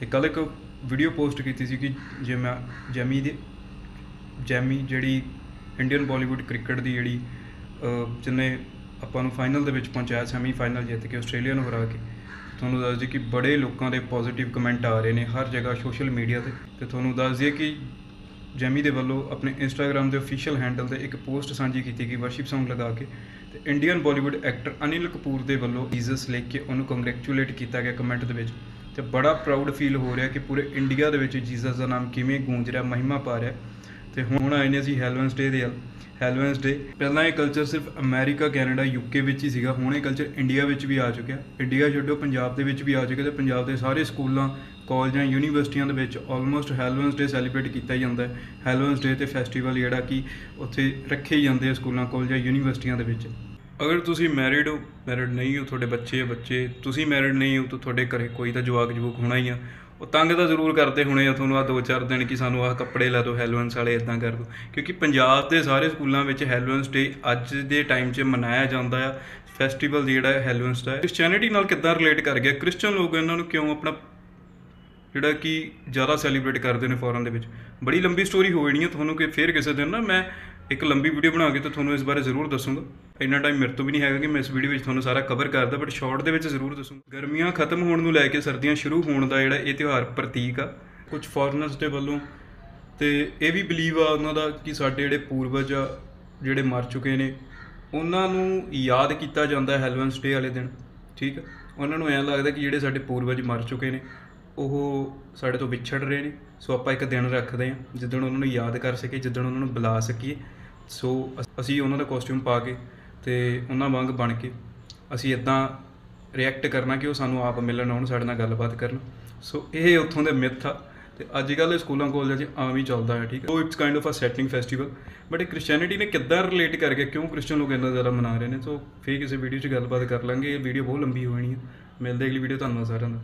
ਤੇ ਕੱਲ ਇੱਕ ਵੀਡੀਓ ਪੋਸਟ ਕੀਤੀ ਸੀ ਕਿ ਜਿਵੇਂ ਜੈਮੀ ਦੀ ਜੈਮੀ ਜਿਹੜੀ ਇੰਡੀਅਨ ਬਾਲੀਵੁੱਡ ਕ੍ਰਿਕਟ ਦੀ ਜਿਹੜੀ ਜਿਹਨੇ ਆਪਾਂ ਨੂੰ ਫਾਈਨਲ ਦੇ ਵਿੱਚ ਪਹੁੰਚਾਇਆ ਸੈਮੀ ਫਾਈਨਲ ਜਿੱਤ ਕੇ ਆਸਟ੍ਰੇਲੀਆ ਨੂੰ ਹਰਾ ਕੇ, ਤੁਹਾਨੂੰ ਦੱਸ ਦਈਏ ਕਿ ਬੜੇ ਲੋਕਾਂ ਦੇ ਪੋਜ਼ਿਟਿਵ ਕਮੈਂਟ ਆ ਰਹੇ ਨੇ ਹਰ ਜਗ੍ਹਾ ਸੋਸ਼ਲ ਮੀਡੀਆ ਤੇ ਤੇ ਤੁਹਾਨੂੰ ਦੱਸ ਦਈਏ ਕਿ ਜੈਮੀ ਦੇ ਵੱਲੋਂ ਆਪਣੇ ਇੰਸਟਾਗ੍ਰam ਦੇ ਅਫੀਸ਼ੀਅਲ ਹੈਂਡਲ ਤੇ ਇੱਕ ਪੋਸਟ ਸਾਂਝੀ ਕੀਤੀ ਗਈ ਵਰਸ਼ਿਪ Song ਲਗਾ ਕੇ, ਤੇ Indian Bollywood actor Anil Kapoor ਦੇ ਵੱਲੋਂ ਜੀਸਸ ਲਿਖ ਕੇ ਉਹਨੂੰ ਕੰਗ੍ਰੈਚੁਲੇਟ ਕੀਤਾ ਗਿਆ ਕਮੈਂਟ ਦੇ ਵਿੱਚ। ਤੇ ਬੜਾ ਪ੍ਰਾਊਡ ਫੀਲ ਹੋ ਰਿਹਾ ਕਿ ਪੂਰੇ ਇੰਡੀਆ ਦੇ ਵਿੱਚ ਜੀਸਸ ਦਾ ਨਾਮ ਕਿਵੇਂ ਗੂੰਜ ਰਿਹਾ, ਮਹਿਮਾ ਪਾ ਰਿਹਾ। ਤੇ ਹੁਣ ਆਏ ਨੇ ਅਸੀਂ ਹੈਲਵੈਂਸ ਡੇ ਦੇ ਹੈਲਵੈਂਸ ਡੇ ਪਹਿਲਾਂ ਇਹ ਕਲਚਰ ਸਿਰਫ ਅਮਰੀਕਾ ਕੈਨੇਡਾ ਯੂਕੇ ਵਿੱਚ ਹੀ ਸੀਗਾ, ਹੁਣ ਇਹ ਕਲਚਰ ਇੰਡੀਆ ਵਿੱਚ ਵੀ ਆ ਚੁੱਕਿਆ। ਇੰਡੀਆ ਛੱਡੋ, ਪੰਜਾਬ ਦੇ ਵਿੱਚ ਵੀ ਆ ਚੁੱਕਿਆ ਤੇ ਪੰਜਾਬ ਦੇ ਸਾਰੇ ਸਕੂਲਾਂ, ਕਾਲਜਾਂ ਯੂਨੀਵਰਸਿਟੀਆਂ ਦੇ ਵਿੱਚ ਆਲਮੋਸਟ ਹੈਲਵੈਂਸ ਡੇ ਸੈਲੀਬ੍ਰੇਟ ਕੀਤਾ ਜਾਂਦਾ ਹੈ। ਹੈਲਵੈਂਸ ਡੇ ਤੇ ਫੈਸਟੀਵਲ ਜਿਹੜਾ ਕਿ ਉੱਥੇ ਰੱਖੇ ਹੀ ਜਾਂਦੇ ਆ ਸਕੂਲਾਂ, ਕਾਲਜਾਂ ਯੂਨੀਵਰਸਿਟੀਆਂ ਦੇ ਵਿੱਚ। ਅਗਰ ਤੁਸੀਂ ਮੈਰਿਡ ਹੋ ਮੈਰਿਡ ਨਹੀਂ ਹੋ, ਤੁਹਾਡੇ ਬੱਚੇ ਆ ਬੱਚੇ, ਤੁਸੀਂ ਮੈਰਿਡ ਨਹੀਂ ਹੋ, ਤਾਂ ਤੁਹਾਡੇ ਘਰੇ ਕੋਈ ਤਾਂ ਜਵਾਕ ਜਵੂਕ ਹੋਣਾ ਹੀ ਆ। ਉਹ ਤੰਗ ਤਾਂ ਜ਼ਰੂਰ ਕਰਦੇ ਹੋਣੇ ਆ ਤੁਹਾਨੂੰ ਆ ਦੋ ਚਾਰ ਦਿਨ ਕਿ ਸਾਨੂੰ ਆਹ ਕੱਪੜੇ ਲੈ ਦਿਓ ਹੈਲੋਵਿਨਸ ਵਾਲੇ ਇਦਾਂ ਕਰ ਦਿਓ ਕਿਉਂਕਿ ਪੰਜਾਬ ਦੇ ਸਾਰੇ ਸਕੂਲਾਂ ਵਿੱਚ ਹੈਲੋਵਿਨਸ ਡੇ ਅੱਜ ਦੇ ਟਾਈਮ 'ਚ ਮਨਾਇਆ ਜਾਂਦਾ ਆ। ਫੈਸਟੀਵਲ ਜਿਹੜਾ ਹੈ ਹੈਲੋਵਿਨਸ ਦਾ ਕ੍ਰਿਸਚੀਅਨਿਟੀ ਨਾਲ ਕਿੱਦਾਂ ਰਿਲੇਟ ਕਰ ਗਿਆ? ਕ੍ਰਿਸਚੀਅਨ ਲੋਕ ਇਹਨਾਂ ਨੂੰ ਕਿਉਂ ਆਪਣਾ ਜਿਹੜਾ ਕਿ ਜ਼ਿਆਦਾ ਸੈਲੀਬ੍ਰੇਟ ਕਰਦੇ ਨੇ ਫੋਰਨ ਦੇ ਵਿੱਚ? ਬੜੀ ਲੰਬੀ ਸਟੋਰੀ ਹੋ ਜਾਣੀ ਹੈ ਤੁਹਾਨੂੰ ਕਿ ਫੇਰ ਕਿਸੇ ਦਿਨ ਨਾ ਮੈਂ ਇੱਕ ਲੰਬੀ ਵੀਡੀਓ ਬਣਾ ਕੇ ਤਾਂ ਤੁਹਾਨੂੰ ਇਸ ਬਾਰੇ ਜ਼ਰੂਰ ਦੱਸੂੰਗਾ। ਇੰਨਾ ਟਾਈਮ ਮੇਰੇ ਤੋਂ ਵੀ ਨਹੀਂ ਹੈਗਾ ਕਿ ਮੈਂ ਇਸ ਵੀਡੀਓ ਵਿੱਚ ਤੁਹਾਨੂੰ ਸਾਰਾ ਕਵਰ ਕਰਦਾ ਬਟ ਸ਼ਾਰਟ ਦੇ ਵਿੱਚ ਜ਼ਰੂਰ ਦੱਸੂੰਗਾ। ਗਰਮੀਆਂ ਖਤਮ ਹੋਣ ਨੂੰ ਲੈ ਕੇ ਸਰਦੀਆਂ ਸ਼ੁਰੂ ਹੋਣ ਦਾ ਜਿਹੜਾ ਇਹ ਤਿਉਹਾਰ ਪ੍ਰਤੀਕ ਆ, ਕੁਝ ਫੋਰਨਰਸ ਦੇ ਵੱਲੋਂ। ਤੇ ਇਹ ਵੀ ਬਲੀਵ ਆ ਉਹਨਾਂ ਦਾ ਕਿ ਸਾਡੇ ਜਿਹੜੇ ਪੂਰਵਜ ਆ, ਜਿਹੜੇ ਮਰ ਚੁੱਕੇ ਨੇ, ਉਹਨਾਂ ਨੂੰ ਯਾਦ ਕੀਤਾ ਜਾਂਦਾ ਹੈ ਹੈਲਵੈਂਸ ਡੇ ਵਾਲੇ ਦਿਨ, ਠੀਕ ਆ? ਉਹਨਾਂ ਨੂੰ ਐਂ ਲੱਗਦਾ ਕਿ ਜਿਹੜੇ ਸਾਡੇ ਪੂਰਵਜ ਮਰ ਚੁੱਕੇ ਨੇ ਉਹ ਸਾਡੇ ਤੋਂ ਵਿਛੜ ਰਹੇ ਨੇ। ਸੋ ਆਪਾਂ ਇੱਕ ਦਿਨ ਰੱਖਦੇ ਹਾਂ, ਜਿੱਦਣ ਉਹਨਾਂ ਨੂੰ ਯਾਦ ਕਰ ਸਕੀਏ, ਜਿੱਦਣ ਉਹਨਾਂ ਨੂੰ ਬੁਲਾ ਸਕੀਏ। ਸੋ ਅਸ- ਅਸੀਂ ਉਹਨਾਂ ਦਾ ਕੋਸਟਿਊਮ ਪਾ ਕੇ ਤੇ ਉਹਨਾਂ ਵਾਂਗ ਬਣ ਕੇ ਅਸੀਂ ਇਦਾਂ ਰਿਐਕਟ ਕਰਨਾ ਕਿ ਉਹ ਸਾਨੂੰ ਆਪ ਮਿਲਣ ਆਉਣ, ਸਾਡੇ ਨਾਲ ਗੱਲਬਾਤ ਕਰਨ। ਸੋ ਇਹ ਉੱਥੋਂ ਦੇ ਮਿੱਥ ਆ ਤੇ ਅੱਜ ਕੱਲ੍ਹ ਸਕੂਲਾਂ, ਕਾਲਜਾਂ 'ਚ ਆਮ ਹੀ ਚੱਲਦਾ ਹੈ, ਠੀਕ ਹੈ। So it's kind of a settling festival but ਇਹ ਕ੍ਰਿਸਚੀਅਨਿਟੀ ਨੇ ਕਿੱਦਾਂ ਰਿਲੇਟ ਕਰਕੇ ਕਿਉਂ ਕ੍ਰਿਸਚੀਅਨ ਲੋਕ ਇੰਨਾ ਜ਼ਿਆਦਾ ਮਨਾ ਰਹੇ ਨੇ? ਸੋ ਫੇਰ ਕਿਸੇ ਵੀਡੀਓ 'ਚ ਗੱਲਬਾਤ ਕਰ ਲਾਂਗੇ, ਇਹ ਵੀਡੀਓ ਬਹੁਤ ਲੰਬੀ ਹੋ ਜਾਣੀ ਹੈ ਮਿਲਦੇ ਅਗਲੀ ਵੀਡੀਓ ਧੰਨਵਾਦ ਸਾਰਿਆਂ ਦਾ।